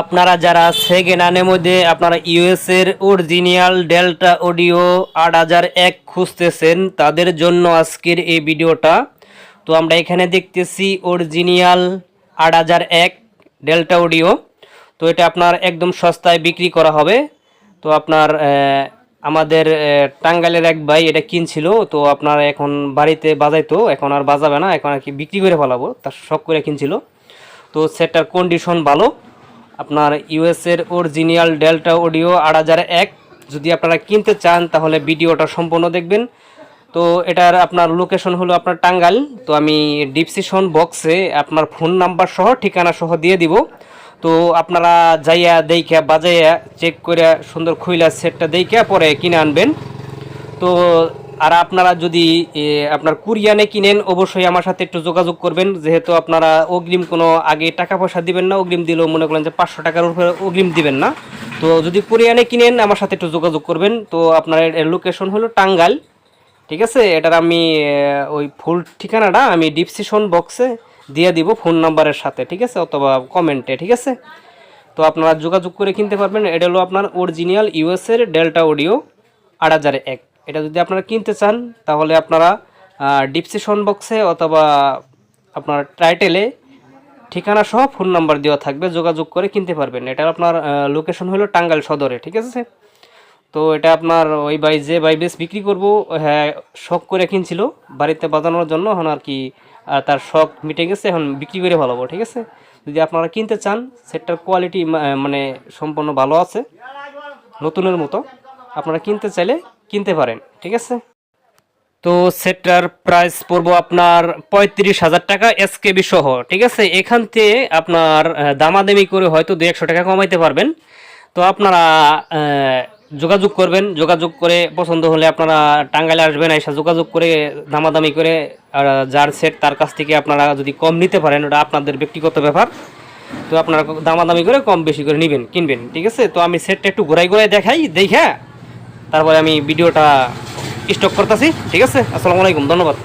আপনারা যারা সেকেন্ড হ্যান্ডের মধ্যে আপনারা ইউএস এর অরিজিনাল ডেল্টা অডিও আট হাজার এক খুঁজতেছেন, তাদের জন্য আজকের এই ভিডিওটা। তো আমরা এখানে দেখতেছি অরিজিনাল আট হাজার এক ডেল্টা অডিও তো এটা আপনার একদম সস্তায় বিক্রি করা হবে। তো আপনার আমাদের টাঙ্গাইলের এক ভাই এটা কিনছিল, তো আপনার এখন বাড়িতে বাজাইতো, এখন আর বাজাবে না, এখন আর কি বিক্রি করে ফেলাবো, তার শখ করে কিনছিল। তো সেটার কন্ডিশন ভালো। আপনার ইউএস এর অরিজিনাল ডেল্টা অডিও আট হাজার এক। যদি আপনারা কিনতে চান, তাহলে ভিডিওটা সম্পূর্ণ দেখবেন। তো এটার আপনার লোকেশন হলো আপনার টাঙ্গাইল। তো আমি ডিসক্রিপশন বক্সে আপনার ফোন নাম্বার সহ, ঠিকানা সহ দিয়ে দিব। তো আপনারা যাইয়া দেইখা, বাজাইয়া চেক করে সুন্দর খুইলা সেটটা দেইখা, পরে কিনে আনবেন। তো আর আপনারা যদি আপনার কুরিয়ানে কিনেন, অবশ্যই আমার সাথে একটু যোগাযোগ করবেন। যেহেতু আপনারা অগ্রিম কোনো আগে টাকা পয়সা দিবেন না, অগ্রিম দিলেও মনে করেন যে পাঁচশো টাকার উপরে অগ্রিম দিবেন না। তো যদি কুরিয়ানে কিনেন, আমার সাথে একটু যোগাযোগ করবেন। তো আপনার এর লোকেশন হলো টাঙ্গাইল, ঠিক আছে? এটার আমি ওই ফুল ঠিকানাটা আমি ডিসক্রিপশন বক্সে দিয়ে দিব ফোন নাম্বারের সাথে, ঠিক আছে? অথবা কমেন্টে ঠিক আছে? তো আপনারা যোগাযোগ করে কিনতে পারবেন। এটা হলো আপনার অরিজিনাল ইউএসের ডেল্টা অডিও আট হাজার এক। এটা যদি আপনারা কিনতে চান, তাহলে আপনারা ডিসক্রিপশন বক্সে অথবা আপনার টাইটেলে ঠিকানা সহ ফোন নাম্বার দেওয়া থাকবে, যোগাযোগ করে কিনতে পারবেন। এটা আপনার লোকেশন হলো টাঙ্গাইল সদরে, ঠিক আছে তো এটা আপনার ওই বাই যে বাই বেশ বিক্রি করব হ্যাঁ শখ করে কিনছিল, বাড়িতে বাজানোর জন্য, এখন আর কি তার শখ মিটে গেছে, এখন বিক্রি করে ভালোবো, ঠিক আছে? যদি আপনারা কিনতে চান, সেটার কোয়ালিটি মানে সম্পূর্ণ ভালো আছে, নতুনের মতো। আপনারা কিনতে চাইলে কিনতে পারেন, ঠিক আছে? তো সেটার প্রাইস পড়ব আপনার পঁয়ত্রিশ হাজার টাকা এসকেবি সহ, ঠিক আছে? এখান থেকে আপনার দামাদামি করে হয়তো দু একশো টাকা কমাইতে পারবেন। তো আপনারা যোগাযোগ করবেন, যোগাযোগ করে পছন্দ হলে আপনারা টাঙ্গাইলে আসবেন, এসে যোগাযোগ করে দামাদামি করে, আর যার সেট তার কাছ থেকে আপনারা যদি কম নিতে পারেন, ওটা আপনাদের ব্যক্তিগত ব্যাপার। তো আপনারা দামাদামি করে কম বেশি করে নেবেন, কিনবেন, ঠিক আছে? তো আমি সেটটা একটু ঘোরাই ঘোরাই দেখাই, দেখা তারপরে আমি ভিডিওটা স্টক করতেছি ঠিক আছে? আসসালামু আলাইকুম ধন্যবাদ।